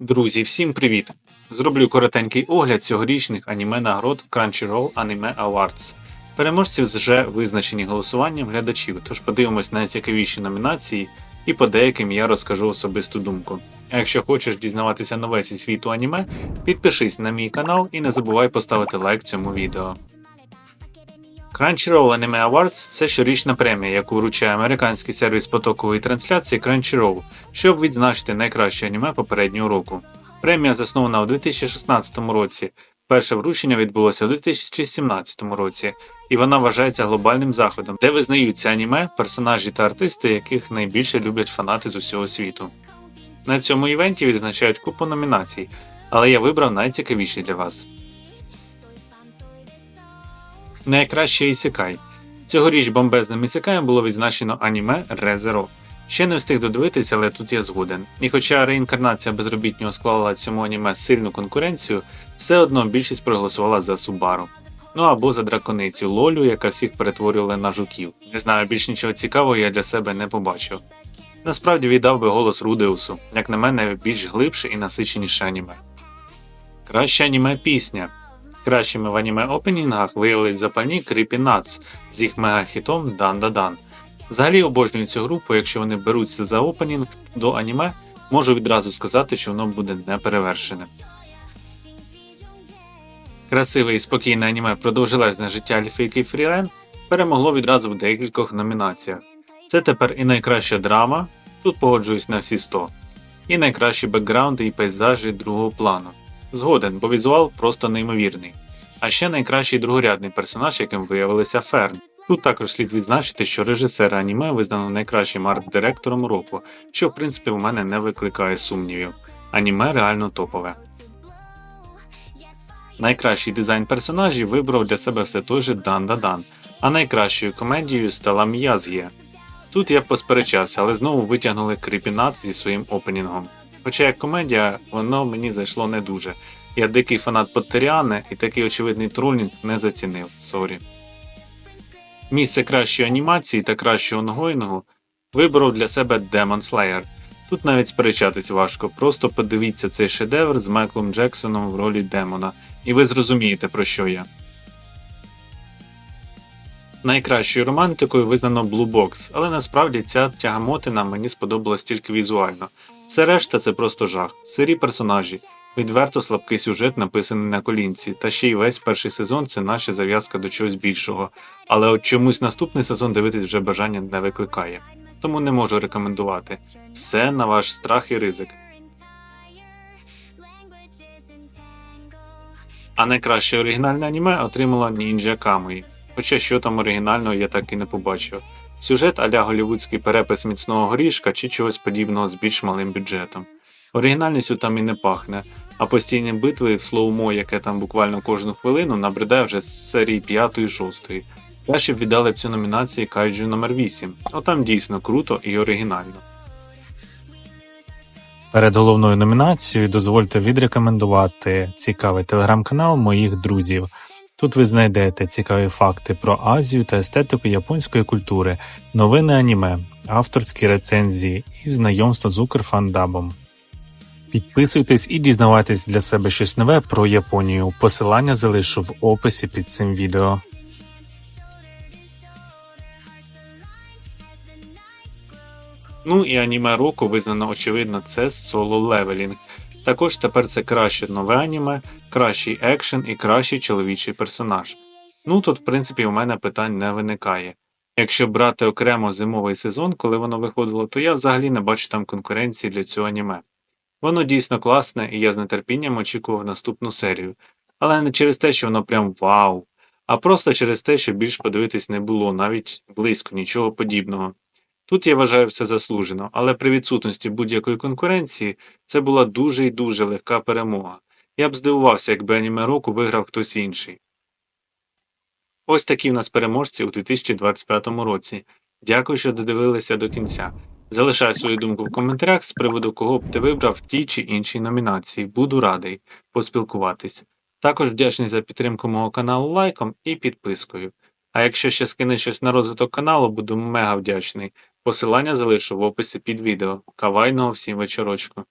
Друзі, всім привіт! Зроблю коротенький огляд цьогорічних аніме нагород Crunchyroll Anime Awards. Переможці вже визначені голосуванням глядачів, тож подивимось на найцікавіші номінації і по деяким я розкажу особисту думку. А якщо хочеш дізнаватися нове зі світу аніме, підпишись на мій канал і не забувай поставити лайк цьому відео. Crunchyroll Anime Awards – це щорічна премія, яку вручає американський сервіс потокової трансляції Crunchyroll, щоб відзначити найкраще аніме попереднього року. Премія заснована у 2016 році. Перше вручення відбулося у 2017 році, і вона вважається глобальним заходом, де визнаються аніме, персонажі та артисти, яких найбільше люблять фанати з усього світу. На цьому івенті відзначають купу номінацій, але я вибрав найцікавіші для вас. Найкраще Ісікай. Цьогоріч бомбезним ісікаєм було відзначено аніме ReZero. Ще не встиг додивитися, але тут я згоден. І хоча реінкарнація безробітнього склала цьому аніме сильну конкуренцію, все одно більшість проголосувала за Субару. Ну або за драконицю Лолю, яка всіх перетворювала на жуків. Не знаю, більш нічого цікавого я для себе не побачив. Насправді віддав би голос Рудеусу, як на мене, більш глибше і насиченіше аніме. Краще аніме пісня. Кращими в аніме опенінгах виявились запальні Creepy Nuts з їх мегахітом Dan Da Dan. Взагалі обожнюю цю групу, якщо вони беруться за опенінг до аніме, можу відразу сказати, що воно буде неперевершене. Красиве і спокійне аніме про довжелезне життя Альфійки Фрірен перемогло відразу в декількох номінаціях. Це тепер і найкраща драма, тут погоджуюсь на всі 100, і найкращі бекграунди і пейзажі другого плану. Згоден, бо візуал просто неймовірний. А ще найкращий другорядний персонаж, яким виявилися Ферн. Тут також слід відзначити, що режисер аніме визнано найкращим арт-директором року, що в принципі у мене не викликає сумнівів. Аніме реально топове. Найкращий дизайн персонажів вибрав для себе все той же Дан Дадан, а найкращою комедією стала М'язгія. Тут я посперечався, але знову витягнули Кріпінат зі своїм опенінгом. Хоча як комедія, воно мені зайшло не дуже. Я дикий фанат Поттеріани і такий очевидний тролінг не зацінив. Сорі. Місце кращої анімації та кращого онгоїнгу вибрав для себе Demon Slayer. Тут навіть сперечатись важко, просто подивіться цей шедевр з Майклом Джексоном в ролі Демона, і ви зрозумієте про що я. Найкращою романтикою визнано Blue Box, але насправді ця тягамотина мені сподобалась тільки візуально. Все решта це просто жах, сирі персонажі, відверто слабкий сюжет, написаний на колінці, та ще й весь перший сезон це наша зав'язка до чогось більшого, але от чомусь наступний сезон дивитись вже бажання не викликає. Тому не можу рекомендувати. Все на ваш страх і ризик. А найкраще оригінальне аніме отримало Ninja Kamui. Хоча що там оригінального я так і не побачив. Сюжет аля голівудський перепис міцного горішка чи чогось подібного з більш малим бюджетом. Оригінальністю там і не пахне, а постійні битви в слоумо, яке там буквально кожну хвилину, набридає вже з серії 5 і 6. Краще б віддали б цю номінації Кайджу номер 8 Отам дійсно круто і оригінально. Перед головною номінацією дозвольте відрекомендувати цікавий телеграм-канал моїх друзів. Тут ви знайдете цікаві факти про Азію та естетику японської культури, новини аніме, авторські рецензії і знайомство з Укрфандабом. Підписуйтесь і дізнавайтесь для себе щось нове про Японію. Посилання залишу в описі під цим відео. Ну і аніме року визнано очевидно це соло левелінг. Також тепер це краще нове аніме, кращий екшен і кращий чоловічий персонаж. Ну тут, в принципі, у мене питань не виникає. Якщо брати окремо зимовий сезон, коли воно виходило, то я взагалі не бачу там конкуренції для цього аніме. Воно дійсно класне, і я з нетерпінням очікував наступну серію. Але не через те, що воно прям вау, а просто через те, що більш подивитись не було, навіть близько нічого подібного. Тут я вважаю все заслужено, але при відсутності будь-якої конкуренції це була дуже і дуже легка перемога. Я б здивувався, якби аніме року виграв хтось інший. Ось такі в нас переможці у 2025 році. Дякую, що додивилися до кінця. Залишай свою думку в коментарях з приводу кого б ти вибрав в тій чи іншій номінації. Буду радий поспілкуватись. Також вдячний за підтримку мого каналу лайком і підпискою. А якщо ще скинеш щось на розвиток каналу, буду мега вдячний. Посилання залишу в описі під відео. Кавайного всім вечорочку.